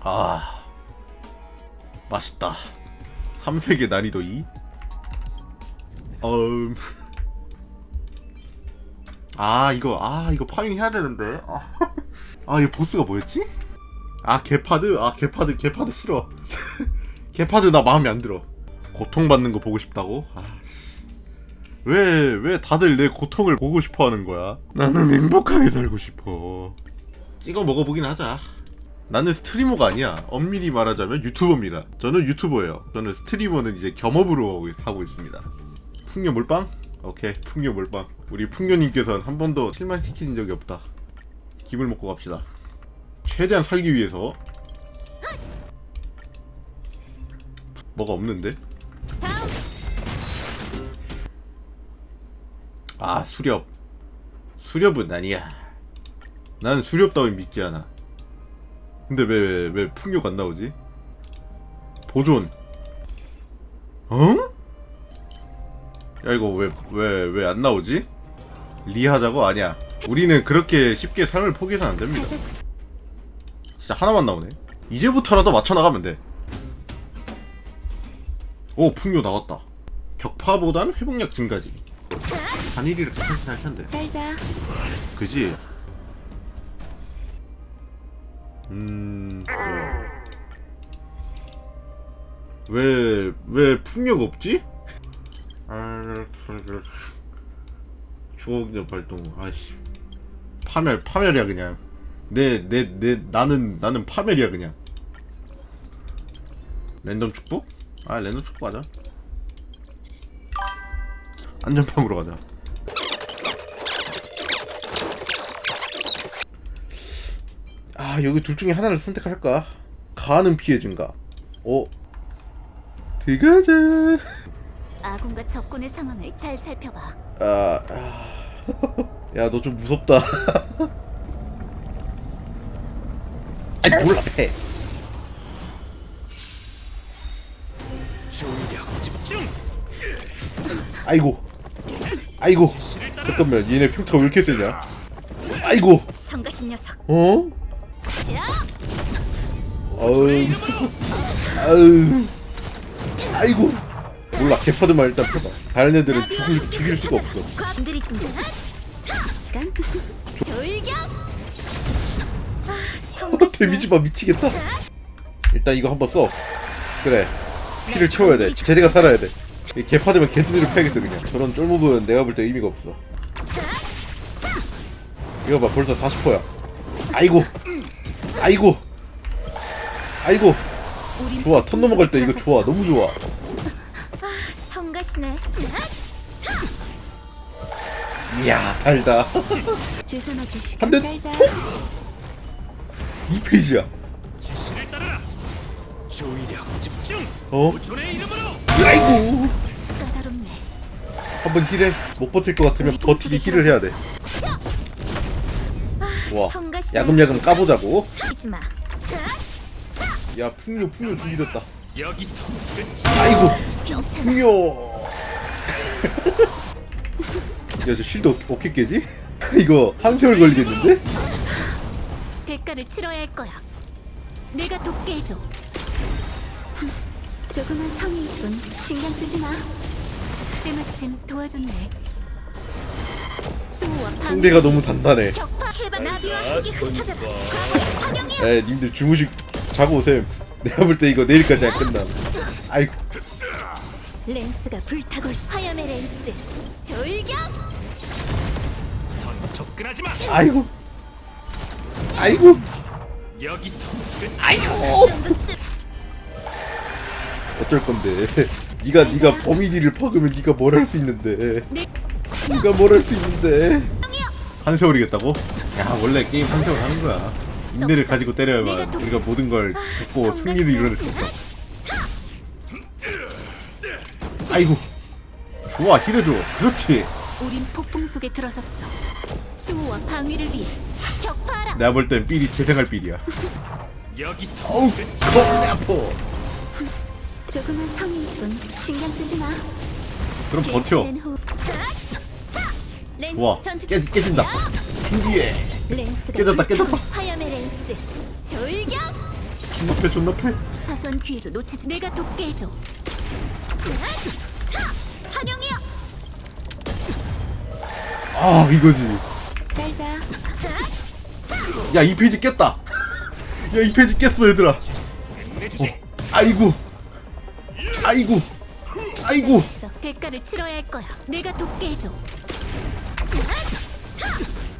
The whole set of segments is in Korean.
아 맛있다 3세계 난이도 2 음... 아 이거 아 이거 파밍 해야 되는데 아, 아 이거 보스가 뭐였지? 아 개파드 아 개파드 개파드 싫어 개파드 나 마음에 안 들어 고통받는 거 보고 싶다고? 아, 왜, 왜 다들 내 고통을 보고 싶어 하는 거야? 나는 행복하게 살고 싶어. 찍어 먹어보긴 하자. 나는 스트리머가 아니야. 엄밀히 말하자면 유튜버입니다. 저는 유튜버예요. 저는 스트리머는 이제 겸업으로 하고- 있습니다. 풍요 몰빵? 오케이, 풍요 몰빵. 우리 풍요님께서는 한 번도 실망시킨 적이 없다. 김을 먹고 갑시다. 최대한 살기 위해서. 뭐가 없는데? 아 수렵 수렵은 아니야 난 수렵 따윈 믿지 않아 근데 왜왜왜 풍요가 안 나오지? 보존. 어? 야 이거 왜 왜 왜 안 나오지? 리하자고? 아니야. 우리는 그렇게 쉽게 삶을 포기해서는 안 됩니다. 진짜 하나만 나오네. 이제부터라도 맞춰 나가면 돼 오 풍요 나왔다. 격파보단 회복력 증가지. 단일이를 괜찮긴 할 텐데. 잘 자. 그지? 음, 왜, 왜 풍력 없지? 아, 추억력 발동, 아이씨. 파멸, 파멸이야, 그냥. 내, 내, 내, 나는, 나는 파멸이야, 그냥. 랜덤 축복? 아, 랜덤 축복 하자. 안전빵으로 가자. 아 여기 둘 중에 하나를 선택할까? 가는 피해 증가. 어? 들어가자. 아군과 적군의 상황을 잘 살펴봐 아, 아. 야, 너 좀 무섭다. 아니 몰라 패. 주의력 집중. 아이고, 아이고. 잠깐만, 얘네 평타가 왜 이렇게 세냐? 아이고, 성가신 녀석 어? 자, 아우, 아우, 아이고. 몰라, 개파드만 일단 펴봐. 다른 애들은 죽일 죽일 수가 없어. 아, 성가신 데미지 봐 미치겠다. 일단 이거 한번 써. 그래. 피를 채워야 돼. 쟤네가 살아야 돼. 이 개파되면 개두리를 패야겠어 그냥. 저런 쫄몹은 내가 볼 때 의미가 없어. 이거 봐 벌써 40%야. 아이고. 아이고. 아이고. 좋아. 턴 넘어갈 때 이거 좋아. 너무 좋아. 성가시네 이야 달다. 주선아 주시 한 대. 잘자 톡! 이 페이지야. 지시를 따르라. 주의력 집중. 어? 존의 이름으로. 아이고. 까다롭네 한번 힐해. 못 버틸 것 같으면 버티기 힐을 해야 돼. 와. 야금야금 까보자고. 야 풍요 풍요 끝. 아이고. 풍요. 야저 실드 어- 어떻게 깨지? 이거 한 세월 걸리겠는데? 대가를 치러야 할 거야 내가 돕게 해줘 조금만 성의 뿐 신경 쓰지 마 때마침 도와줬네 수호와 방 상대가 너무 단단해. 격파 해방 나비와 흙이 흩어져라 과거의 파경이여 에 님들 주무식 자고 오셈. 내가 볼 때 이거 내일까지 안 끝남. 아이고. 렌스가 불타고 화염의 렌스 돌격 더 접근하지 마. 아이고. 아이고. 여기서 끝. 정도쯤 어쩔 건데. 네가 네가 범인이를 박으면 네가 뭘 할 수 있는데. 네. 네가 뭘 할 수 있는데. 한 세월이겠다고? 야 원래 게임 한 세월 하는 거야. 인내를 가지고 때려야만 우리가 모든 걸 돕고 승리를 이뤄낼 수 있어. 아이고. 좋아 힐해줘. 그렇지. 우린 폭풍 속에 들어섰어 수호와 방위를 위해 격파하라 내가 볼 땐 삘이 재생할 삘이야. 여기서 어우. 겁내 아파. 조금만 성의 뿐 신경 쓰지 마 그럼 버텨. 좋아. 전투 깨, 깨진다. 준비해. 렌스가 깨졌다, 깨졌다. 화염의 렌스. 돌격! 존나 패 존나 패 사소한 기회도 놓치지 내가 돕게 해줘 환영이여 아 이거지. 잘자. 야 이 페이지 깼다. 야 이 페이지 깼어 얘들아. 끝내주지. 아이고. 아이고. 아이고. 대가를 치러야 할 거야. 내가 돕게 해줘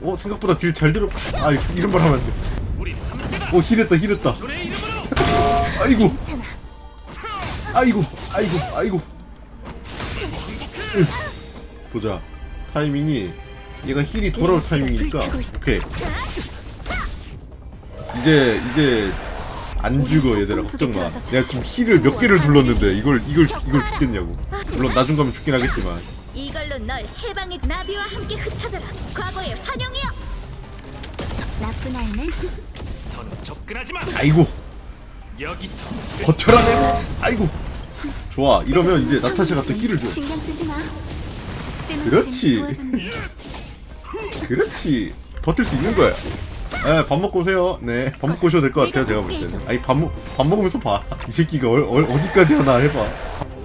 어 생각보다 딜 잘 들어. 아 이런 말 하면 안돼. 오 힐했다 힐했다. 아이고. 아이고 아이고 아이고. 으. 보자. 타이밍이 얘가 힐이 돌아올 타이밍이니까. 오케이. 이제 이제 안 죽어 얘들아. 걱정 마. 내가 지금 힐을 몇 개를 눌렀는데 이걸 이걸 이걸 죽겠냐고. 물론 나중 가면 죽긴 하겠지만 이걸로 널 해방해 나비와 함께 흩어져라 과거의 환영이여 나쁜 아이네 더는 접근하지 마. 아이고 여기서 버텨라 내가 아이고 좋아 이러면 이제 나타샤가 또 힐을 줘 신경 쓰지 마 그렇지. 도와줬네. 그렇지 버틸 수 있는 거야 네, 밥 먹고 오세요. 네, 밥 먹고 오셔도 될 것 같아요. 제가 볼 때는. 아니 밥, 먹, 밥 먹으면서 봐. 이 새끼가 어, 어, 어디까지 하나 해봐.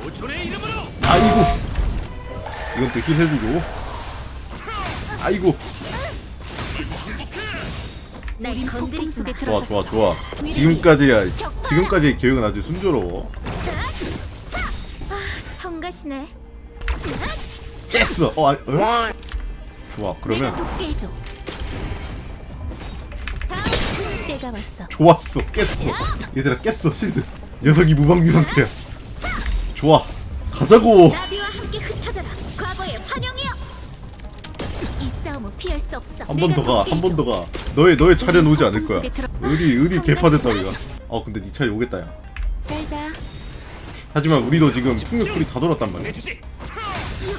오존의 이름으로. 아이고. 이건 또 힐 해주고. 아이고. 날 건드리지 속에 좋아, 들어섰어 좋아, 좋아. 지금까지야. 지금까지의 계획은 아주 순조로워. 성가시네 깼어. 어, 아니, 어? 좋아. 내가 그러면 돕게 해줘 다음 때가 왔어 좋았어. 깼어. 얘들아 깼어. 실드. 녀석이 무방비 상태야. 좋아. 가자고. 나비 이 싸움은 피할 수 없어 한 번 더 가. 한 번 더 가. 너의 너의 차례는 오지 않을 거야. 의리 의리 개파됐다 우리가. 어 근데 네 차례 오겠다 야. 잘자 하지만 우리도 지금 풍력 풀이 다 돌았단 말이야.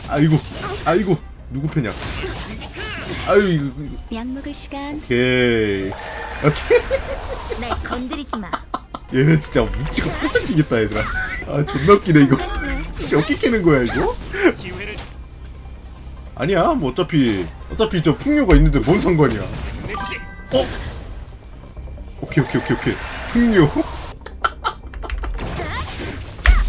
아이고, 아이고, 누구 패냐? 아유, 이거, 이거. 약 먹을 시간 오케이. 오케이. 날 건드리지 마 얘는 진짜 미치고 팔짝 뛰겠다, 얘들아. 아, 존나 웃기네, 이거. 성가시네 진짜 어깨 깨는 거야, 이거? 아니야, 뭐 어차피, 어차피 저 풍요가 있는데 뭔 상관이야. 어? 오케이, 오케이, 오케이, 오케이. 풍요.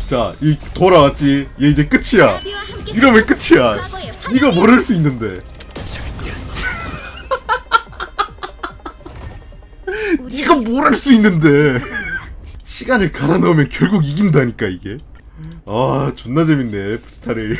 자, 이 돌아왔지. 얘 이제 끝이야. 이러면 끝이야. 네가 할수 있는데. 네가 뭘할수 있는데 시간을 갈아 넣으면 결국 이긴다니까 이게 아 존나 재밌네 푸스타를